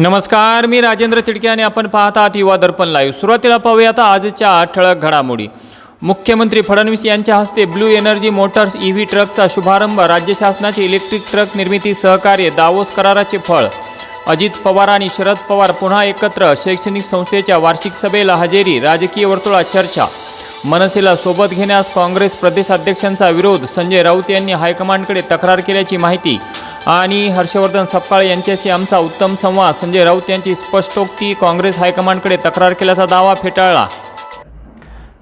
नमस्कार मी राजेंद्र तिडके आणि आपण पाहत आहात युवा दर्पण लाईव्ह सुरुवातीला पाहूया आता आजच्या ठळक घडामोडी. मुख्यमंत्री फडणवीस यांच्या हस्ते blue energy motors E V ट्रकचा शुभारंभ. राज्य शासनाचे इलेक्ट्रिक ट्रक निर्मिती सहकार्य दावोस कराराचे फळ. अजित पवार आणि शरद पवार पुन्हा एकत्र शैक्षणिक संस्थेच्या वार्षिक सभेला हजेरी राजकीय वर्तुळात चर्चा. मनसेला सोबत घेण्यास काँग्रेस प्रदेशाध्यक्षांचा विरोध संजय राऊत यांनी हायकमांडकडे तक्रार केल्याची माहिती. आणि हर्षवर्धन सपकाळ यांच्याशी आमचा उत्तम संवाद. संजय राऊत यांची स्पष्टोक्ती काँग्रेस हायकमांडकडे तक्रार केल्याचा दावा फेटाळला.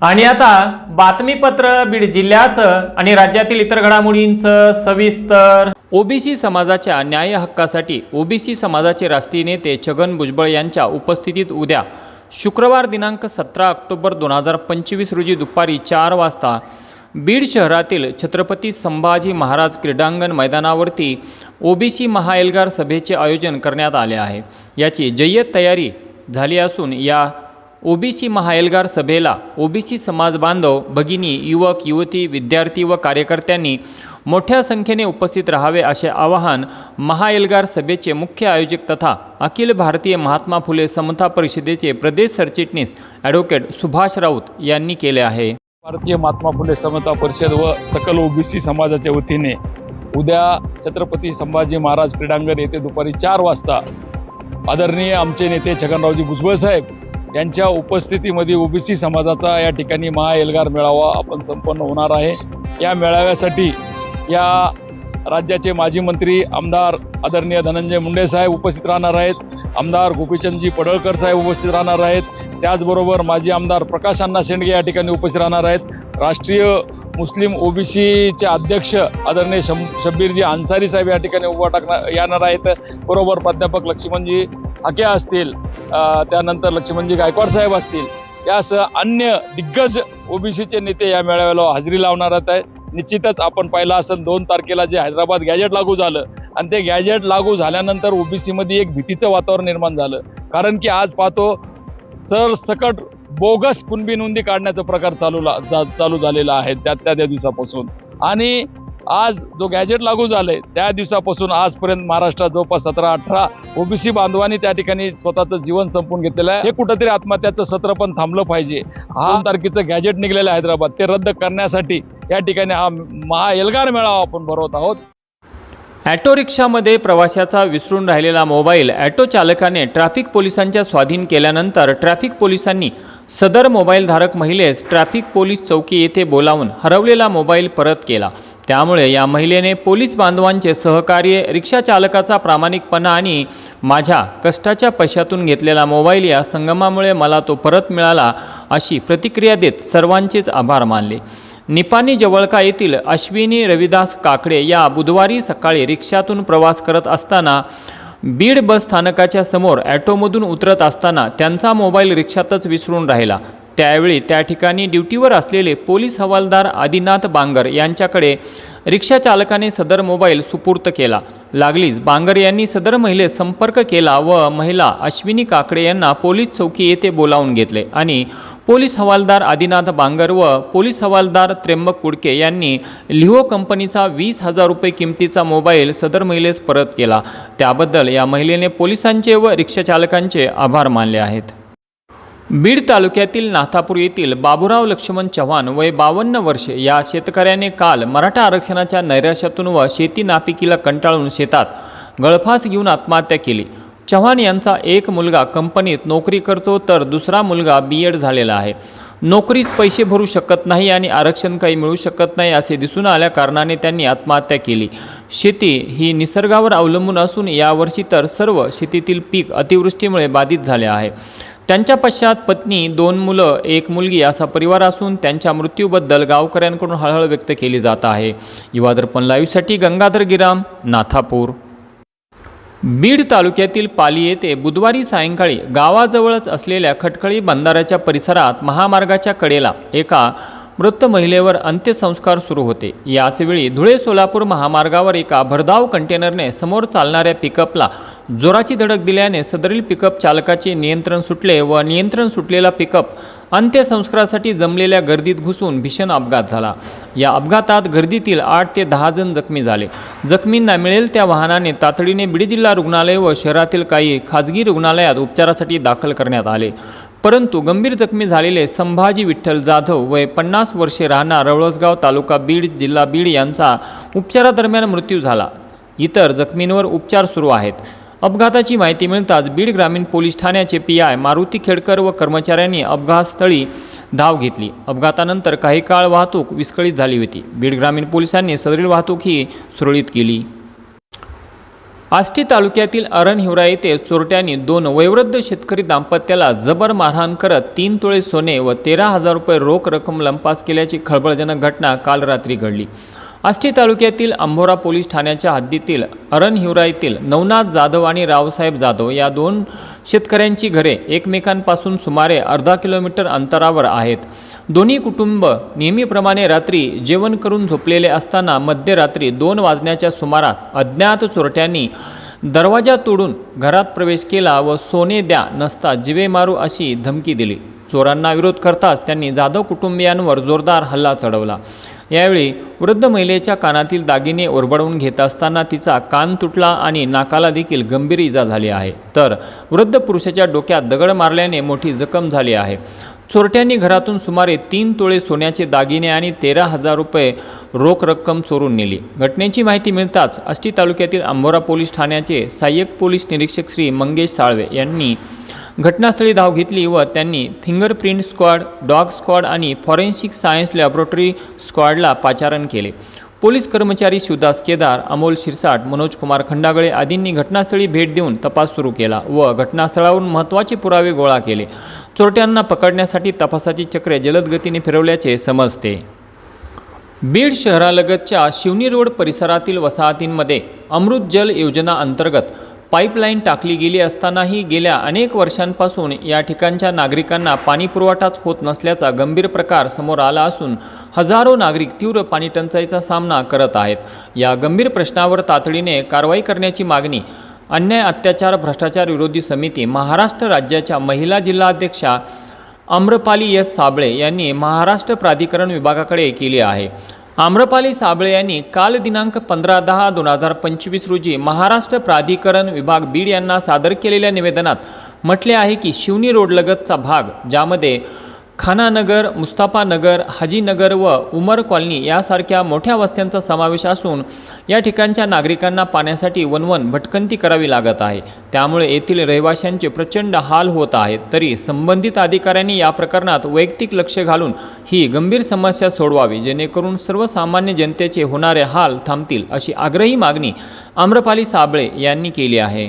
आणि आता बातमीपत्र बीड जिल्ह्याचं आणि राज्यातील इतर घडामोडींचं सविस्तर. ओबीसी समाजाच्या न्याय हक्कासाठी ओबीसी समाजाचे राष्ट्रीय नेते छगन भुजबळ यांच्या उपस्थितीत उद्या शुक्रवार दिनांक सतरा ऑक्टोबर दोन हजार पंचवीस रोजी दुपारी चार वाजता बीड शहरातील छत्रपती संभाजी महाराज क्रीडांगण मैदानावरती ओबीसी महाएल्गार सभेचे आयोजन करण्यात आले आहे. याची जय्यत तयारी झाली असून या ओबीसी महाएल्गार सभेला ओबीसी समाज बांधव भगिनी युवक युवती विद्यार्थी व कार्यकर्त्यांनी मोठ्या संख्येने उपस्थित राहावे असे आवाहन महाएल्गार सभेचे मुख्य आयोजक तथा अखिल भारतीय महात्मा फुले समता परिषदेचे प्रदेश सरचिटणीस ॲडव्होकेट सुभाष राऊत यांनी केले आहे. भारतीय महात्मा फुले समता परिषद व सकल ओबीसी समाजाच्या वतीने उद्या छत्रपती संभाजी महाराज क्रीडांगण येथे दुपारी चार वाजता आदरणीय आमचे नेते छगनरावजी भुजबळ साहेब यांच्या उपस्थितीमध्ये ओबीसी समाजाचा या ठिकाणी महाएल्गार मेळावा आपण संपन्न होणार आहे. या मेळाव्यासाठी या राज्याचे माजी मंत्री आमदार आदरणीय धनंजय मुंडे साहेब उपस्थित राहणार आहेत. आमदार गोपीचंदजी पडळकर साहेब उपस्थित राहणार आहेत. त्याचबरोबर माजी आमदार प्रकाश अण्णा शेंडगे या ठिकाणी उपस्थित राहणार आहेत. राष्ट्रीय मुस्लिम ओबीसीचे अध्यक्ष आदरणीय शम शब्बीरजी अन्सारी साहेब या ठिकाणी उभा टाकणार येणार आहेत. बरोबर प्राध्यापक लक्ष्मणजी हाके असतील. त्यानंतर लक्ष्मणजी गायकवाड साहेब असतील. यासह अन्य दिग्गज ओबीसीचे नेते या मेळाव्याला हजेरी लावणार आहेत. निश्चितच आपण पाहिलं असेल दोन तारखेला जे हैदराबाद गॅजेट लागू झालं आणि ते गॅजेट लागू झाल्यानंतर ओबीसीमध्ये एक भीतीचं वातावरण निर्माण झालं. कारण की आज पाहतो सरसकट बोगस कुणबी नोंदी काढण्याचा प्रकार चालू चालू झालेला आहे त्या त्या त्या दिवसापासून. आणि आज जो गॅजेट लागू झालंय त्या दिवसापासून आजपर्यंत महाराष्ट्रात जवळपास सतरा अठरा ओबीसी बांधवांनी त्या ठिकाणी स्वतःचं जीवन संपून घेतलेलं आहे. हे कुठंतरी आत्महत्याचं सत्र पण थांबलं पाहिजे. हा. तारखेचं गॅजेट निघलेलं आहे हैदराबाद. ते रद्द करण्यासाठी या ठिकाणी हा महा एल्गार मेळावा आपण भरवत आहोत. ॲटो रिक्षामध्ये प्रवाशाचा विसरून राहिलेला मोबाईल ॲटो चालकाने ट्रॅफिक पोलिसांच्या स्वाधीन केल्यानंतर ट्रॅफिक पोलिसांनी सदर मोबाईलधारक महिलेस ट्रॅफिक पोलीस चौकी येथे बोलावून हरवलेला मोबाईल परत केला. त्यामुळे या महिलेने पोलीस बांधवांचे सहकार्य रिक्षा चालकाचा प्रामाणिकपणा आणि माझ्या कष्टाच्या पैशातून घेतलेला मोबाईल या संगमामुळे मला तो परत मिळाला अशी प्रतिक्रिया देत सर्वांचेच आभार मानले. निपाणी जवळका येथील अश्विनी रविदास काकडे या बुधवारी सकाळी रिक्षातून प्रवास करत असताना बीड बस स्थानकाच्या समोर ॲटोमधून उतरत असताना त्यांचा मोबाईल रिक्षातच विसरून राहिला. त्यावेळी त्या ठिकाणी ड्युटीवर असलेले पोलीस हवालदार आदिनाथ बांगर यांच्याकडे रिक्षा चालकाने सदर मोबाईल सुपूर्त केला. लागलीच बांगर यांनी सदर महिलेस संपर्क केला व महिला अश्विनी काकडे यांना पोलीस चौकी येथे बोलावून घेतले आणि पोलीस हवालदार आदिनाथ बांगर व पोलीस हवालदार त्र्यंबक कुडके यांनी लिहो कंपनीचा वीस हजार रुपये किमतीचा मोबाईल सदर महिलेस परत केला. त्याबद्दल या महिलेने पोलिसांचे व रिक्षाचालकांचे आभार मानले आहेत. बीड तालुक्यातील नाथापूर येथील बाबुराव लक्ष्मण चव्हाण वय बावन्न वर्षे या शेतकऱ्याने काल मराठा आरक्षणाच्या नैराश्यातून व शेती नापिकीला कंटाळून शेतात गळफास घेऊन आत्महत्या केली. चव्हाण यांचा एक मुलगा कंपनीत नोकरी करतो तर दुसरा मुलगा बी एड झालेला आहे. नोकरीस पैसे भरू शकत नाही आणि आरक्षण काही मिळू शकत नाही असे दिसून आल्या कारणाने त्यांनी आत्महत्या केली. शेती ही निसर्गावर अवलंबून असून यावर्षी तर सर्व शेतीतील पीक अतिवृष्टीमुळे बाधित झाले आहे. त्यांच्या पश्चात पत्नी दोन मुलं एक मुलगी असा परिवार असून त्यांच्या मृत्यूबद्दल गावकऱ्यांकडून हळहळ व्यक्त केली जात आहे. युवा दर्पण लाईव्हसाठी गंगाधर गिराम नाथापूर. बीड तालुक्यातील पाली येथे बुधवारी सायंकाळी गावाजवळच असलेल्या खटखळी बंधाऱ्याच्या परिसरात महामार्गाच्या कडेला एका मृत महिलेवर अंत्यसंस्कार सुरू होते. याचवेळी धुळे सोलापूर महामार्गावर एका भरधाव कंटेनरने समोर चालणाऱ्या पिकअपला जोराची धडक दिल्याने सदरील पिकअप चालकाचे नियंत्रण सुटले व नियंत्रण सुटलेला पिकअप अंत्यसंस्कारासाठी जमलेल्या गर्दीत घुसून भीषण अपघात झाला. या अपघातात गर्दीतील आठ ते दहा जण जखमी झाले. जखमींना मिळेल त्या वाहनाने तातडीने बीड जिल्हा रुग्णालय व शहरातील काही खाजगी रुग्णालयात उपचारासाठी दाखल करण्यात आले. परंतु गंभीर जखमी झालेले संभाजी विठ्ठल जाधव वय पन्नास वर्षे राहणार रवळसगाव तालुका बीड जिल्हा बीड यांचा उपचारादरम्यान मृत्यू झाला. इतर जखमींवर उपचार सुरू आहेत. अपघाताची माहिती मिळताच बीड ग्रामीण पोलीस ठाण्याचे पी आय मारुती खेडकर व कर्मचाऱ्यांनी अपघातस्थळी धाव घेतली. अपघातानंतर काही काळ वाहतूक विस्कळीत झाली होती. बीड ग्रामीण पोलिसांनी सदरील वाहतूक ही सुरळीत केली. आष्टी तालुक्यातील अरण हिवरा येथे चोरट्यांनी दोन वयोवृद्ध शेतकरी दाम्पत्याला जबर मारहाण करत तीन तोळे सोने व तेरा हजार रुपये रोख रक्कम लंपास केल्याची खळबळजनक घटना काल रात्री घडली. आष्टी तालुक्यातील अंभोरा पोलीस ठाण्याच्या हद्दीतील अरणहिवरा येथील नवनाथ जाधव आणि रावसाहेब जाधव या दोन शेतकऱ्यांची घरे एकमेकांपासून सुमारे अर्धा किलोमीटर अंतरावर आहेत. दोन्ही कुटुंब नेहमीप्रमाणे रात्री जेवण करून झोपलेले असताना मध्यरात्री दोन वाजण्याच्या सुमारास अज्ञात चोरट्यांनी दरवाजा तोडून घरात प्रवेश केला व सोने द्या नसता जिवे मारू अशी धमकी दिली. चोरांना विरोध करताच त्यांनी जाधव कुटुंबियांवर जोरदार हल्ला चढवला. यावेळी वृद्ध महिलेच्या कानातील दागिने ओरबडवून घेत असताना तिचा कान तुटला आणि नाकाला देखील गंभीर इजा झाली आहे. तर वृद्ध पुरुषाच्या डोक्यात दगड मारल्याने मोठी जखम झाली आहे. चोरट्यांनी घरातून सुमारे तीन तोळे सोन्याचे दागिने आणि तेरा हजार रुपये रोख रक्कम चोरून नेली. घटनेची माहिती मिळताच आष्टी तालुक्यातील अंबोरा पोलीस ठाण्याचे सहाय्यक पोलीस निरीक्षक श्री मंगेश साळवे यांनी घटनास्थळी धाव घेतली व त्यांनी फिंगरप्रिंट स्क्वॉड डॉग स्क्वॉड आणि फॉरेन्सिक सायन्स लॅबोरेटरी स्क्वॉडला पाचारण केले. पोलीस कर्मचारी शिवदास केदार अमोल शिरसाट मनोज कुमार खंडागळे आदींनी घटनास्थळी भेट देऊन तपास सुरू केला व घटनास्थळावरून महत्त्वाचे पुरावे गोळा केले. चोरट्यांना पकडण्यासाठी तपासाची चक्रे जलद गतीने फिरवल्याचे समजते. बीड शहरालगतच्या शिवनी रोड परिसरातील वसाहतींमध्ये अमृत जल योजना अंतर्गत पाईपलाईन टाकली गेली असतानाही गेल्या अनेक वर्षांपासून या ठिकाणच्या नागरिकांना पाणीपुरवठाच होत नसल्याचा गंभीर प्रकार समोर आला असून हजारो नागरिक तीव्र पाणीटंचाईचा सामना करत आहेत. या गंभीर प्रश्नावर तातडीने कारवाई करण्याची मागणी अन्याय अत्याचार भ्रष्टाचार विरोधी समिती महाराष्ट्र राज्याच्या महिला जिल्हाध्यक्षा आम्रपाली एस साबळे यांनी महाराष्ट्र प्राधिकरण विभागाकडे केली आहे. आम्रपाली साबळे यांनी काल दिनांक पंधरा दहा दोन हजार पंचवीस रोजी महाराष्ट्र प्राधिकरण विभाग बीड यांना सादर केलेल्या निवेदनात म्हटले आहे की शिवनी रोडलगतचा भाग ज्यामध्ये खानानगर मुस्ताफानगर हाजीनगर व उमर कॉलनी यासारख्या मोठ्या वस्त्यांचा समावेश असून या ठिकाणच्या नागरिकांना पाण्यासाठी वनवन भटकंती करावी लागत आहे. त्यामुळे येथील रहिवाशांचे प्रचंड हाल होत आहेत. तरी संबंधित अधिकाऱ्यांनी या प्रकरणात वैयक्तिक लक्ष घालून ही गंभीर समस्या सोडवावी जेणेकरून सर्वसामान्य जनतेचे होणारे हाल थांबतील अशी आग्रही मागणी आम्रपाली साबळे यांनी केली आहे.